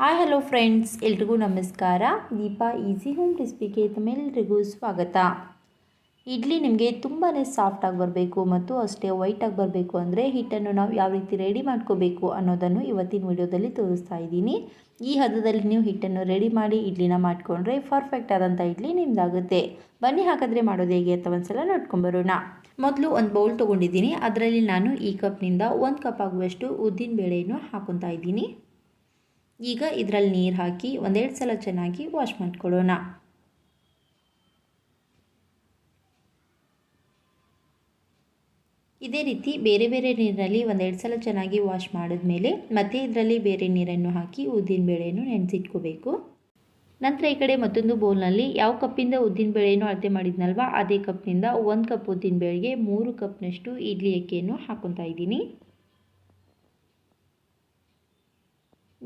Hi hello friends ಎಲ್ರಿಗೂ ನಮಸ್ಕಾರ. Deepa easy home ರೆಸಿಪಿಗೆ ತಮ್ಮೆಲ್ಲರಿಗೂ ಸ್ವಾಗತ. ಇಡ್ಲಿ ನಿಮಗೆ ತುಂಬಾ ಸಾಫ್ಟಾಗಿ ಬರಬೇಕು ಮತ್ತು ಅಷ್ಟೇ ವೈಟಾಗಿ ಬರಬೇಕು ಅಂದರೆ ಹಿಟ್ಟನ್ನು ನಾವು ಯಾವ ರೀತಿ ರೆಡಿ ಮಾಡ್ಕೋಬೇಕು ಅನ್ನೋದನ್ನು ಇವತ್ತಿನ ವಿಡಿಯೋದಲ್ಲಿ ತೋರಿಸ್ತಾ ಇದ್ದೀನಿ. ಈ ಹದದಲ್ಲಿ ನೀವು ಹಿಟ್ಟನ್ನು ರೆಡಿ ಮಾಡಿ ಇಡ್ಲಿನ ಮಾಡಿಕೊಂಡ್ರೆ ಪರ್ಫೆಕ್ಟ್ ಆದಂಥ ಇಡ್ಲಿ ನಿಮ್ಮದಾಗುತ್ತೆ ಬನ್ನಿ ಹಾಕಿದ್ರೆ ಮಾಡೋದು ಹೇಗೆ ಅಂತ ಒಂದ್ಸಲ ನೋಡ್ಕೊಂಬರೋಣ ಮೊದಲು ಒಂದು ಬೌಲ್ ತೊಗೊಂಡಿದ್ದೀನಿ. ಅದರಲ್ಲಿ ನಾನು ಈ ಕಪ್ನಿಂದ ಒಂದು ಕಪ್ ಆಗುವಷ್ಟು ಉದ್ದಿನ ಬೇಳೆಯನ್ನು ಹಾಕೊತಾ ಇದ್ದೀನಿ. ಈಗ ಇದರಲ್ಲಿ ನೀರು ಹಾಕಿ ಒಂದೆರಡು ಸಲ ಚೆನ್ನಾಗಿ ವಾಶ್ ಮಾಡ್ಕೊಳ್ಳೋಣ. ಇದೇ ರೀತಿ ಬೇರೆ ಬೇರೆ ನೀರಿನಲ್ಲಿ ಒಂದೆರಡು ಸಲ ಚೆನ್ನಾಗಿ ವಾಶ್ ಮಾಡಿದ್ಮೇಲೆ ಮತ್ತೆ ಇದರಲ್ಲಿ ಬೇರೆ ನೀರನ್ನು ಹಾಕಿ ಉದ್ದಿನ ಬೇಳೆಯನ್ನು ನೆನೆಸಿಟ್ಕೋಬೇಕು. ನಂತರ ಈ ಕಡೆ ಮತ್ತೊಂದು ಬೌಲ್ನಲ್ಲಿ ಯಾವ ಕಪ್ಪಿಂದ ಉದ್ದಿನ ಬೇಳೆಯನ್ನು ಅಳತೆ ಮಾಡಿದ್ನಲ್ವ ಅದೇ ಕಪ್ನಿಂದ ಒಂದು ಕಪ್ ಉದ್ದಿನ ಬೇಳೆಗೆ ಮೂರು ಕಪ್ನಷ್ಟು ಇಡ್ಲಿ ಅಕ್ಕಿಯನ್ನು ಹಾಕೊತಾ ಇದ್ದೀನಿ.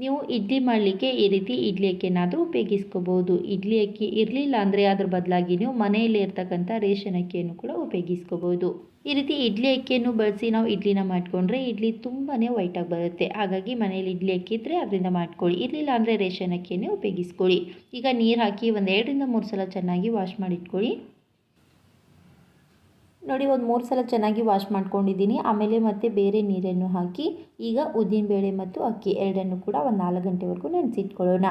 ನೀವು ಇಡ್ಲಿ ಮಾಡಲಿಕ್ಕೆ ಈ ರೀತಿ ಇಡ್ಲಿ ಅಕ್ಕಿನಾದರೂ ಉಪಯೋಗಿಸ್ಕೋಬೋದು. ಇಡ್ಲಿ ಅಕ್ಕಿ ಇರಲಿಲ್ಲ ಅಂದರೆ ಅದ್ರ ಬದಲಾಗಿ ನೀವು ಮನೆಯಲ್ಲೇ ಇರ್ತಕ್ಕಂಥ ರೇಷನ್ ಅಕ್ಕಿಯನ್ನು ಕೂಡ ಉಪಯೋಗಿಸ್ಕೋಬೋದು. ಈ ರೀತಿ ಇಡ್ಲಿ ಅಕ್ಕಿಯನ್ನು ಬಳಸಿ ನಾವು ಇಡ್ಲಿನ ಮಾಡಿಕೊಂಡ್ರೆ ಇಡ್ಲಿ ತುಂಬಾ ವೈಟಾಗಿ ಬರುತ್ತೆ. ಹಾಗಾಗಿ ಮನೇಲಿ ಇಡ್ಲಿ ಅಕ್ಕಿ ಇದ್ದರೆ ಅದರಿಂದ ಮಾಡ್ಕೊಳ್ಳಿ. ಇರಲಿಲ್ಲ ಅಂದರೆ ರೇಷನ್ ಅಕ್ಕಿಯನ್ನೇ ಉಪಯೋಗಿಸ್ಕೊಳ್ಳಿ. ಈಗ ನೀರು ಹಾಕಿ ಒಂದು ಎರಡರಿಂದ ಮೂರು ಸಲ ಚೆನ್ನಾಗಿ ವಾಶ್ ಮಾಡಿಟ್ಕೊಳ್ಳಿ. ನೋಡಿ, ಒಂದು ಮೂರು ಸಲ ಚೆನ್ನಾಗಿ ವಾಶ್ ಮಾಡ್ಕೊಂಡಿದ್ದೀನಿ. ಆಮೇಲೆ ಮತ್ತೆ ಬೇರೆ ನೀರನ್ನು ಹಾಕಿ, ಈಗ ಉದ್ದಿನಬೇಳೆ ಮತ್ತು ಅಕ್ಕಿ ಎರಡನ್ನು ಕೂಡ ಒಂದು ನಾಲ್ಕು ಗಂಟೆವರೆಗೂ ನೆನೆಸಿಟ್ಕೊಳ್ಳೋಣ.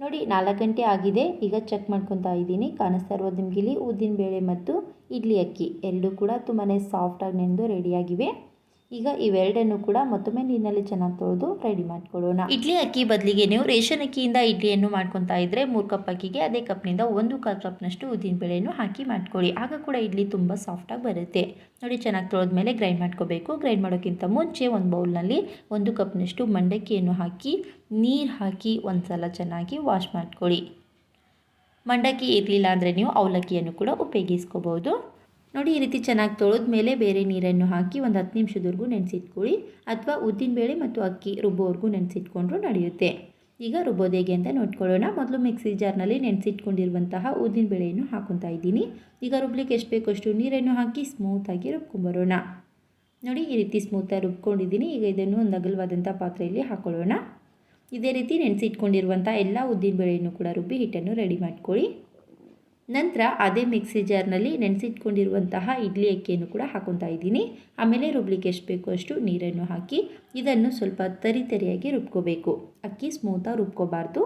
ನೋಡಿ, ನಾಲ್ಕು ಗಂಟೆ ಆಗಿದೆ. ಈಗ ಚೆಕ್ ಮಾಡ್ಕೊತಾ ಇದ್ದೀನಿ. ಕಾಣಿಸ್ತಾ ಇರೋದು ನಿಮಗಿಲ್ಲಿ ಉದ್ದಿನಬೇಳೆ ಮತ್ತು ಇಡ್ಲಿ ಅಕ್ಕಿ ಎರಡೂ ಕೂಡ ತುಂಬಾ ಸಾಫ್ಟಾಗಿ ನೆನೆದು ರೆಡಿಯಾಗಿವೆ ಈಗ ಇವೆರಡನ್ನು ಕೂಡ ಮತ್ತೊಮ್ಮೆ ನೀರಿನಲ್ಲಿ ಚೆನ್ನಾಗಿ ತೊಳೆದು ರೆಡಿ ಮಾಡ್ಕೊಳ್ಳೋಣ. ಇಡ್ಲಿ ಅಕ್ಕಿ ಬದಲಿಗೆ ನೀವು ರೇಷನ್ ಅಕ್ಕಿಯಿಂದ ಇಡ್ಲಿಯನ್ನು ಮಾಡ್ಕೊತಾ ಇದ್ರೆ ಮೂರು ಕಪ್ ಅಕ್ಕಿಗೆ ಅದೇ ಕಪ್ನಿಂದ ಒಂದು ಕಾಲು ಕಪ್ನಷ್ಟು ಉದ್ದಿನ ಬೇಳೆಯನ್ನು ಹಾಕಿ ಮಾಡ್ಕೊಳ್ಳಿ. ಆಗ ಕೂಡ ಇಡ್ಲಿ ತುಂಬ ಸಾಫ್ಟಾಗಿ ಬರುತ್ತೆ. ನೋಡಿ ಚೆನ್ನಾಗಿ ತೊಳೆದ್ಮೇಲೆ ಗ್ರೈಂಡ್ ಮಾಡ್ಕೋಬೇಕು. ಗ್ರೈಂಡ್ ಮಾಡೋಕ್ಕಿಂತ ಮುಂಚೆ ಒಂದು ಬೌಲ್ನಲ್ಲಿ ಒಂದು ಕಪ್ನಷ್ಟು ಮಂಡಕ್ಕಿಯನ್ನು ಹಾಕಿ, ನೀರು ಹಾಕಿ ಒಂದು ಸಲ ಚೆನ್ನಾಗಿ ವಾಶ್ ಮಾಡ್ಕೊಳ್ಳಿ. ಮಂಡಕ್ಕಿ ಇರಲಿಲ್ಲ ಅಂದರೆ ನೀವು ಅವಲಕ್ಕಿಯನ್ನು ಕೂಡ ಉಪಯೋಗಿಸ್ಕೋಬೋದು. ನೋಡಿ ಈ ರೀತಿ ಚೆನ್ನಾಗಿ ತೊಳೆದ ಮೇಲೆ ಬೇರೆ ನೀರನ್ನು ಹಾಕಿ ಒಂದು ಹತ್ತು ನಿಮಿಷದವರೆಗೂ ನೆನೆಸಿಟ್ಕೊಳ್ಳಿ ಅಥವಾ ಉದ್ದಿನಬೇಳೆ ಮತ್ತು ಅಕ್ಕಿ ರುಬ್ಬೋವರೆಗೂ ನೆನೆಸಿಟ್ಕೊಂಡ್ರೂ ನಡೆಯುತ್ತೆ. ಈಗ ರುಬ್ಬೋದು ಹೇಗೆ ಅಂತ ನೋಡ್ಕೊಳ್ಳೋಣ. ಮೊದಲು ಮಿಕ್ಸಿ ಜಾರ್ನಲ್ಲಿ ನೆನೆಸಿಟ್ಕೊಂಡಿರುವಂತಹ ಉದ್ದಿನಬೇಳೆಯನ್ನು ಹಾಕೊತಾ ಇದ್ದೀನಿ. ಈಗ ರುಬ್ಲಿಕ್ಕೆ ಎಷ್ಟು ಬೇಕೋ ಅಷ್ಟು ನೀರನ್ನು ಹಾಕಿ ಸ್ಮೂತಾಗಿ ರುಬ್ಕೊಂಬರೋಣ. ನೋಡಿ ಈ ರೀತಿ ಸ್ಮೂತಾಗಿ ರುಬ್ಕೊಂಡಿದ್ದೀನಿ. ಈಗ ಇದನ್ನು ಒಂದು ಅಗಲವಾದಂಥ ಪಾತ್ರೆಯಲ್ಲಿ ಹಾಕೊಳ್ಳೋಣ. ಇದೇ ರೀತಿ ನೆನೆಸಿಟ್ಕೊಂಡಿರುವಂಥ ಎಲ್ಲ ಉದ್ದಿನಬೇಳೆಯನ್ನು ಕೂಡ ರುಬ್ಬಿ ಹಿಟ್ಟನ್ನು ರೆಡಿ ಮಾಡ್ಕೊಳ್ಳಿ. ನಂತರ ಅದೇ ಮಿಕ್ಸಿ ಜಾರ್ನಲ್ಲಿ ನೆನೆಸಿಟ್ಕೊಂಡಿರುವಂತಹ ಇಡ್ಲಿ ಅಕ್ಕಿಯನ್ನು ಕೂಡ ಹಾಕೊತಾ ಇದ್ದೀನಿ. ಆಮೇಲೆ ರುಬ್ಲಿಕ್ಕೆ ಎಷ್ಟು ಬೇಕೋ ಅಷ್ಟು ನೀರನ್ನು ಹಾಕಿ ಇದನ್ನು ಸ್ವಲ್ಪ ತರಿ ತರಿಯಾಗಿ ರುಬ್ಕೋಬೇಕು. ಅಕ್ಕಿ ಸ್ಮೂತಾಗಿ ರುಬ್ಕೋಬಾರ್ದು.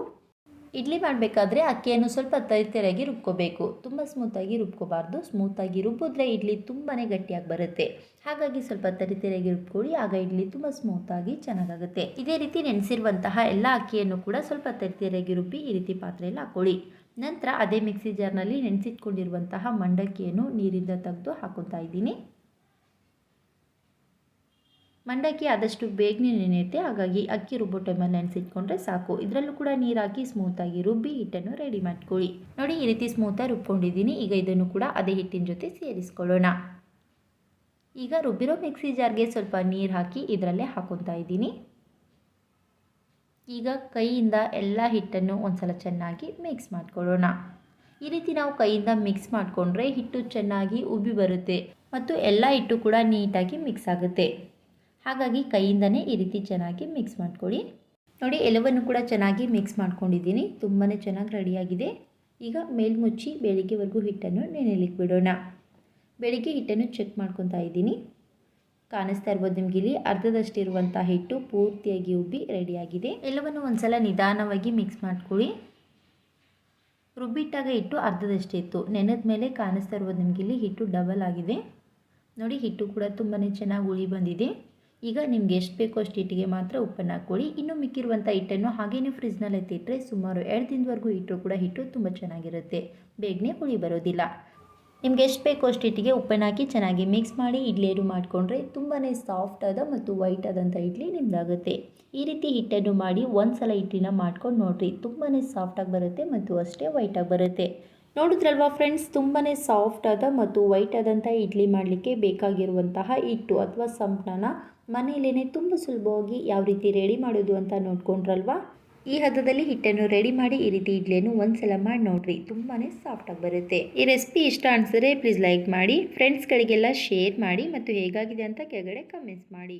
ಇಡ್ಲಿ ಮಾಡಬೇಕಾದ್ರೆ ಅಕ್ಕಿಯನ್ನು ಸ್ವಲ್ಪ ತರಿ ತರಿಯಾಗಿ ರುಬ್ಕೋಬೇಕು. ತುಂಬ ಸ್ಮೂತಾಗಿ ರುಬ್ಕೋಬಾರ್ದು. ಸ್ಮೂತಾಗಿ ರುಬ್ಬಿದ್ರೆ ಇಡ್ಲಿ ತುಂಬಾ ಗಟ್ಟಿಯಾಗಿ ಬರುತ್ತೆ. ಹಾಗಾಗಿ ಸ್ವಲ್ಪ ತರಿ ತರಿಯಾಗಿ ರುಬ್ಕೊಳ್ಳಿ. ಆಗ ಇಡ್ಲಿ ತುಂಬ ಸ್ಮೂತಾಗಿ ಚೆನ್ನಾಗಾಗುತ್ತೆ. ಇದೇ ರೀತಿ ನೆನೆಸಿರುವಂತಹ ಎಲ್ಲ ಅಕ್ಕಿಯನ್ನು ಕೂಡ ಸ್ವಲ್ಪ ತರಿ ತರಿಯಾಗಿ ರುಬ್ಬಿ ಈ ರೀತಿ ಪಾತ್ರೆಯಲ್ಲಿ ಹಾಕೊಳ್ಳಿ. ನಂತರ ಅದೇ ಮಿಕ್ಸಿ ಜಾರ್ನಲ್ಲಿ ನೆನೆಸಿಟ್ಕೊಂಡಿರುವಂತಹ ಮಂಡಕ್ಕಿಯನ್ನು ನೀರಿಂದ ತೆಗೆದು ಹಾಕೋತಾ ಇದ್ದೀನಿ. ಮಂಡಕ್ಕಿ ಆದಷ್ಟು ಬೇಗನೆ ನೆನೆಯುತ್ತೆ, ಹಾಗಾಗಿ ಅಕ್ಕಿ ರುಬ್ಬೋ ಟೈಮಲ್ಲಿ ನೆನೆಸಿಟ್ಕೊಂಡ್ರೆ ಸಾಕು. ಇದರಲ್ಲೂ ಕೂಡ ನೀರು ಹಾಕಿ ಸ್ಮೂತಾಗಿ ರುಬ್ಬಿ ಹಿಟ್ಟನ್ನು ರೆಡಿ ಮಾಡ್ಕೊಳ್ಳಿ. ನೋಡಿ, ಈ ರೀತಿ ಸ್ಮೂತಾಗಿ ರುಬ್ಕೊಂಡಿದ್ದೀನಿ. ಈಗ ಇದನ್ನು ಕೂಡ ಅದೇ ಹಿಟ್ಟಿನ ಜೊತೆ ಸೇರಿಸ್ಕೊಳ್ಳೋಣ. ಈಗ ರುಬ್ಬಿರೋ ಮಿಕ್ಸಿ ಜಾರ್ಗೆ ಸ್ವಲ್ಪ ನೀರು ಹಾಕಿ ಇದರಲ್ಲೇ ಹಾಕೊತಾ ಇದ್ದೀನಿ. ಈಗ ಕೈಯಿಂದ ಎಲ್ಲ ಹಿಟ್ಟನ್ನು ಒಂದು ಸಲ ಚೆನ್ನಾಗಿ ಮಿಕ್ಸ್ ಮಾಡ್ಕೊಳ್ಳೋಣ. ಈ ರೀತಿ ನಾವು ಕೈಯಿಂದ ಮಿಕ್ಸ್ ಮಾಡಿಕೊಂಡ್ರೆ ಹಿಟ್ಟು ಚೆನ್ನಾಗಿ ಉಬ್ಬಿ ಬರುತ್ತೆ ಮತ್ತು ಎಲ್ಲ ಹಿಟ್ಟು ಕೂಡ ನೀಟಾಗಿ ಮಿಕ್ಸ್ ಆಗುತ್ತೆ. ಹಾಗಾಗಿ ಕೈಯಿಂದನೇ ಈ ರೀತಿ ಚೆನ್ನಾಗಿ ಮಿಕ್ಸ್ ಮಾಡ್ಕೊಳ್ಳಿ. ನೋಡಿ ಎಲ್ಲವನ್ನು ಕೂಡ ಚೆನ್ನಾಗಿ ಮಿಕ್ಸ್ ಮಾಡ್ಕೊಂಡಿದ್ದೀನಿ. ತುಂಬಾ ಚೆನ್ನಾಗಿ ರೆಡಿಯಾಗಿದೆ. ಈಗ ಮೇಲ್ಮುಚ್ಚಿ ಬೆಳಿಗ್ಗೆವರೆಗೂ ಹಿಟ್ಟನ್ನು ನೆನೆಲಿಕ್ಕೆ ಬಿಡೋಣ ಬೆಳಿಗ್ಗೆ ಹಿಟ್ಟನ್ನು ಚೆಕ್ ಮಾಡ್ಕೊತಾ ಇದ್ದೀನಿ. ಕಾಣಿಸ್ತಾ ಇರ್ಬೋದು ನಿಮ್ಗೆ ಇಲ್ಲಿ ಅರ್ಧದಷ್ಟಿರುವಂಥ ಹಿಟ್ಟು ಪೂರ್ತಿಯಾಗಿ ಉಬ್ಬಿ ರೆಡಿಯಾಗಿದೆ. ಎಲ್ಲವನ್ನು ಒಂದ್ಸಲ ನಿಧಾನವಾಗಿ ಮಿಕ್ಸ್ ಮಾಡ್ಕೊಳ್ಳಿ. ರುಬ್ಬಿಟ್ಟಾಗ ಹಿಟ್ಟು ಅರ್ಧದಷ್ಟು ಇತ್ತು ನೆನೆದ ಮೇಲೆ ಕಾಣಿಸ್ತಾ ಇರ್ಬೋದು ನಿಮ್ಗೆ ಇಲ್ಲಿ ಹಿಟ್ಟು ಡಬಲ್ ಆಗಿದೆ. ನೋಡಿ, ಹಿಟ್ಟು ಕೂಡ ತುಂಬಾ ಚೆನ್ನಾಗಿ ಉಳಿ ಬಂದಿದೆ. ಈಗ ನಿಮ್ಗೆ ಎಷ್ಟು ಬೇಕೋ ಅಷ್ಟು ಹಿಟ್ಟಿಗೆ ಮಾತ್ರ ಉಪ್ಪನ್ನು ಹಾಕ್ಕೊಳ್ಳಿ. ಇನ್ನು ಮಿಕ್ಕಿರುವಂಥ ಹಿಟ್ಟನ್ನು ಹಾಗೇನೆ ಫ್ರಿಜ್ನಲ್ಲಿ ಎತ್ತಿಟ್ಟರೆ ಸುಮಾರು ಎರಡು ದಿನದವರೆಗೂ ಹಿಟ್ಟು ಕೂಡ ಹಿಟ್ಟು ತುಂಬ ಚೆನ್ನಾಗಿರುತ್ತೆ. ಬೇಗನೆ ಉಳಿ ಬರೋದಿಲ್ಲ. ನಿಮ್ಗೆ ಎಷ್ಟು ಬೇಕೋ ಅಷ್ಟು ಹಿಟ್ಟಿಗೆ ಉಪ್ಪನ್ನು ಹಾಕಿ ಚೆನ್ನಾಗಿ ಮಿಕ್ಸ್ ಮಾಡಿ ಇಡ್ಲಿಯನ್ನು ಮಾಡಿಕೊಂಡ್ರೆ ತುಂಬಾ ಸಾಫ್ಟ್ ಆದ ಮತ್ತು ವೈಟ್ ಆದಂಥ ಇಡ್ಲಿ ನಿಮ್ದಾಗುತ್ತೆ. ಈ ರೀತಿ ಹಿಟ್ಟನ್ನು ಮಾಡಿ ಒಂದು ಸಲ ಇಡ್ಲಿನ ಮಾಡ್ಕೊಂಡು ನೋಡಿರಿ ತುಂಬಾ ಸಾಫ್ಟಾಗಿ ಬರುತ್ತೆ ಮತ್ತು ಅಷ್ಟೇ ವೈಟಾಗಿ ಬರುತ್ತೆ. ನೋಡಿದ್ರಲ್ವಾ ಫ್ರೆಂಡ್ಸ್ ತುಂಬಾ ಸಾಫ್ಟ್ ಆದ ಮತ್ತು ವೈಟ್ ಆದಂಥ ಇಡ್ಲಿ ಮಾಡಲಿಕ್ಕೆ ಬೇಕಾಗಿರುವಂತಹ ಹಿಟ್ಟು ಅಥವಾ ಸಂಪಣನ ಮನೆಯಲ್ಲೇ ತುಂಬ ಸುಲಭವಾಗಿ ಯಾವ ರೀತಿ ರೆಡಿ ಮಾಡೋದು ಅಂತ ನೋಡ್ಕೊಂಡ್ರಲ್ವಾ? ಈ ಹದದಲ್ಲಿ ಹಿಟ್ಟನ್ನು ರೆಡಿ ಮಾಡಿ ಈ ರೀತಿ ಇಡ್ಲಿಯನ್ನು ಒಂದ್ಸಲ ಮಾಡಿ ನೋಡ್ರಿ ತುಂಬಾ ಸಾಫ್ಟಾಗಿ ಬರುತ್ತೆ. ಈ ರೆಸಿಪಿ ಇಷ್ಟ ಅನಿಸಿದ್ರೆ ಪ್ಲೀಸ್ ಲೈಕ್ ಮಾಡಿ ಫ್ರೆಂಡ್ಸ್ಗಳಿಗೆಲ್ಲ ಶೇರ್ ಮಾಡಿ ಮತ್ತು ಹೇಗಾಗಿದೆ ಅಂತ ಕೆಳಗಡೆ ಕಮೆಂಟ್ಸ್ ಮಾಡಿ.